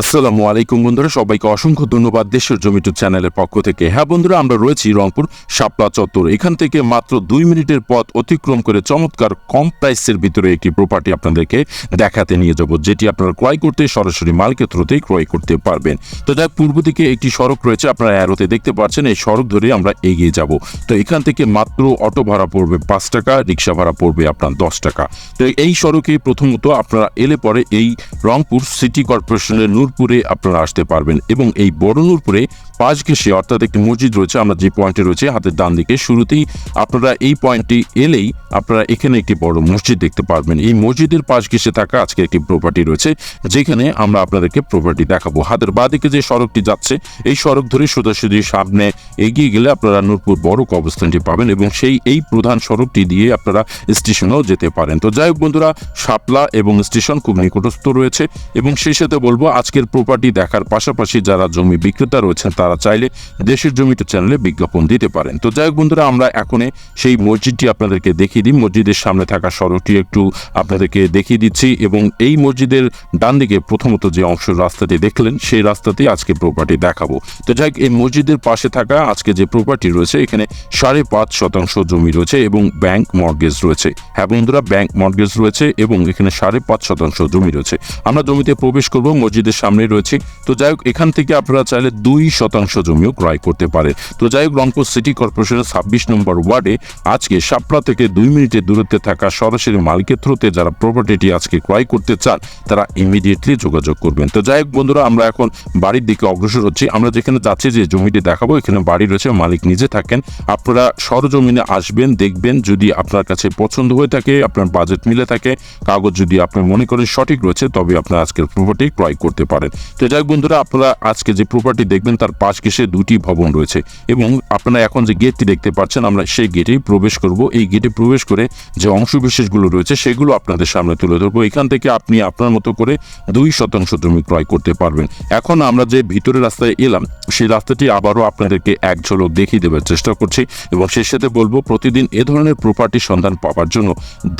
আসসালামু আলাইকুম বন্ধুরা, সবাইকে অসংখ্য ধন্যবাদ দেশের জমিটু চ্যানেলের পক্ষ থেকে। হ্যাঁ বন্ধুরা, আমরা রয়েছি রংপুর শাপলা চত্বর। এখান থেকে মাত্র দুই মিনিটের পথ অতিক্রম করে চমৎকার কম প্রাইসের ভিতরে একটি প্রপার্টি আপনাদেরকে দেখাতে নিয়ে যাব, যেটি আপনারা ক্রয় করতে সরাসরি মালিকের থ্রুতেই ক্রয় করতে পারবেন। তো যাক, পূর্ব দিকে একটি সড়ক রয়েছে, আপনারা অ্যারোতে দেখতে পাচ্ছেন, এই সড়ক ধরে আমরা এগিয়ে যাব। তো এখান থেকে মাত্র অটো ভাড়া পড়বে পাঁচ টাকা, রিক্সা ভাড়া পড়বে আপনার দশ টাকা। তো এই সড়কে প্রথমত আপনারা এলে পরে এই রংপুর সিটি কর্পোরেশনের নূরপুরে আপনারা আসতে পারবেন এবং এই বড় নূরপুরে পাঁচ ঘেসে অর্থাৎ একটি মসজিদ রয়েছে, আমরা যে পয়েন্টে রয়েছে হাতের ডান দিকে, শুরুতেই আপনারা এই পয়েন্টটি এলেই আপনারা এখানে একটি বড় মসজিদ দেখতে পারবেন। এই মসজিদের পাশ ঘেসে থাকা আজকে একটি প্রপার্টি রয়েছে, যেখানে আমরা আপনাদেরকে প্রপার্টি দেখাবো। হাতের বাঁ দিকে যে সড়কটি যাচ্ছে, এই সড়ক ধরে সোজাসুজি সামনে এগিয়ে গেলে আপনারা নূরপুর বড় অবস্থানটি পাবেন এবং সেই, এই প্রধান সড়কটি দিয়ে আপনারা স্টেশনেও যেতে পারেন। তো যাই হোক বন্ধুরা শাপলা এবং স্টেশন খুব নিকটস্থ রয়েছে এবং সেই সাথে বলব আজকের প্রপার্টি দেখার পাশাপাশি যারা জমি বিক্রেতা রয়েছেন, তারা চাইলে দেশের জমিটা চ্যানেলে বিজ্ঞাপন দিতে পারেন। তো যাই হোক বন্ধুরা, আমরা এখন সেই মসজিদটি আপনাদেরকে দেখিয়ে দিই। মসজিদের সামনে থাকা সড়কটি একটু আপনাদেরকে দেখিয়ে দিচ্ছি এবং এই মসজিদের ডান দিকে প্রথমত যে অংশ রাস্তাটি দেখলেন, সেই রাস্তাতেই আজকে প্রপার্টি দেখাবো। তো যাই এই মসজিদের পাশে থাকা আজকে যে প্রপার্টি রয়েছে, এখানে সাড়ে পাঁচ শতাংশ জমি রয়েছে এবং ব্যাংক মর্গেজ রয়েছে। হ্যাঁ বন্ধুরা ব্যাংক মর্গেজ রয়েছে এবং এখানে সাড়ে পাঁচ শতাংশ জমি রয়েছে। আমরা জমিতে প্রবেশ করব, মসজিদের সামনে রয়েছে। তো যাই হোক, এখান থেকে আপনারা চাইলে দুই শতাংশ জমিও ক্রয় করতে পারে তো যাই হোক, রংপুর সিটি কর্পোরেশনের ছাব্বিশ নম্বর ওয়ার্ডে আজকে সাপড়া থেকে দুই মিনিটের দূরত্বে থাকা সরাসরি মালিকের থ্রুতে যারা প্রপার্টিটি আজকে ক্রয় করতে চান, তারা ইমিডিয়েটলি যোগাযোগ করবেন। তো যাই হোক, বন্ধুরা, আমরা এখন বাড়ির দিকে অগ্রসর হচ্ছি। আমরা যেখানে যাচ্ছি, যে জমিটি দেখাবো, এখানে বাড়ি রয়েছে, মালিক নিজে থাকেন। আপনারা সরজমিনে আসবেন, দেখবেন যদি আপনার কাছে পছন্দ হয়ে থাকে, আপনার বাজেট মিলে থাকে, কাগজ যদি আপনি মনে করেন সঠিক রয়েছে, তবে আপনার আজকের প্রপার্টি ক্রয় করতে পারেন তো যাই বন্ধুরা, আপনারা আজকে যে প্রপার্টি দেখবেন, তার পাশ ঘেসে দুটি ভবন রয়েছে এবং আপনারা এখন যে গেটটি দেখতে পাচ্ছেন, আমরা সেই গেটেই প্রবেশ করব। এই গেটে প্রবেশ করে যে অংশবিশেষগুলো রয়েছে, সেগুলো আপনাদের সামনে তুলে ধরবো। এখান থেকে আপনি আপনার মতো করে দুই শতাংশ জমি ক্রয় করতে পারবেন। এখন আমরা যে ভিতরের রাস্তায় এলাম, সেই রাস্তাটি আবারও আপনাদেরকে এক ঝলক দেখিয়ে দেওয়ার চেষ্টা করছি এবং সেই সাথে বলব, প্রতিদিন এ ধরনের প্রপার্টি সন্ধান পাওয়ার জন্য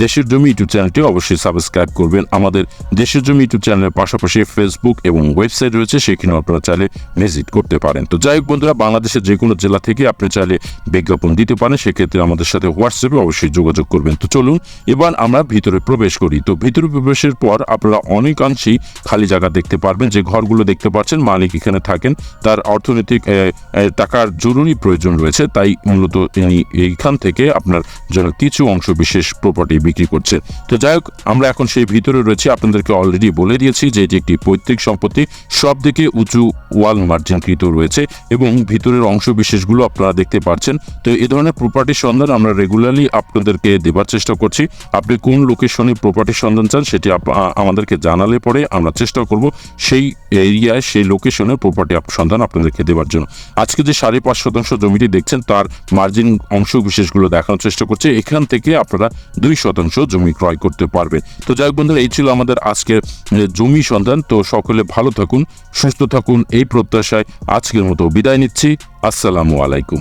দেশের জমি ইউটিউব চ্যানেলটি অবশ্যই সাবস্ক্রাইব করবেন। আমাদের দেশের জমি ইউটিউব চ্যানেলের পাশাপাশি ফেসবুক এবং ওয়েবসাইট রয়েছে, সেখানেও আপনারা চাইলে ভিজিট করতে পারেন। তো যাই হোক বন্ধুরা, বাংলাদেশের যে কোনো জেলা থেকে আপনি চাইলে বিজ্ঞাপন দিতে পারেন, সেক্ষেত্রে আমাদের সাথে হোয়াটসঅ্যাপে অবশ্যই যোগাযোগ করবেন। তো চলুন, এবার আমরা ভিতরে প্রবেশ করি। তো ভিতরে প্রবেশের পর আপনারা অনেকাংশেই খালি জায়গা দেখতে পারবেন, যে ঘরগুলো দেখতে পাচ্ছেন, মালিক এখানে থাকেন। তার অর্থনৈতিক টাকার জরুরি প্রয়োজন রয়েছে, তাই মূলত তিনি এইখান থেকে আপনার জন্য কিছু অংশ বিশেষ প্রপার্টি বিক্রি করছে। তো যাই হোক, আমরা এখন সেই ভিতরে রয়েছে। আপনাদেরকে অলরেডি বলে দিয়েছি যে এটি একটি পৈতৃক সম্পত্তি সব দিকে উঁচু ওয়াল মার্জিনকৃত রয়েছে এবং ভিতরের অংশ বিশেষগুলো আপনারা দেখতে পাচ্ছেন। তো এই ধরনের প্রপার্টির সন্ধান আমরা রেগুলারলি আপনাদেরকে দেবার চেষ্টা করছি। আপনি কোন লোকেশনে প্রপার্টির সন্ধান চান সেটি আমাদেরকে জানালে পরে আমরা চেষ্টা করব সেই এরিয়ায়, সেই লোকেশনের প্রপার্টি সন্ধান আপনাদেরকে দেওয়ার জন্য। আজকে যে সাড়ে পাঁচ শতাংশ জমিটি দেখছেন, তার মার্জিন অংশ বিশেষগুলো দেখানোর চেষ্টা করছে। এখান থেকে আপনারা দুই শতাংশ জমি ক্রয় করতে পারবেন। তো যাই বন্ধুরা, এই ছিল আমাদের আজকের জমি সন্ধান। তো সকলে ভালো থাকুন সুস্থ থাকুন এই প্রত্যাশায় আজকের মতো বিদায় নিচ্ছি। আসসালামু আলাইকুম।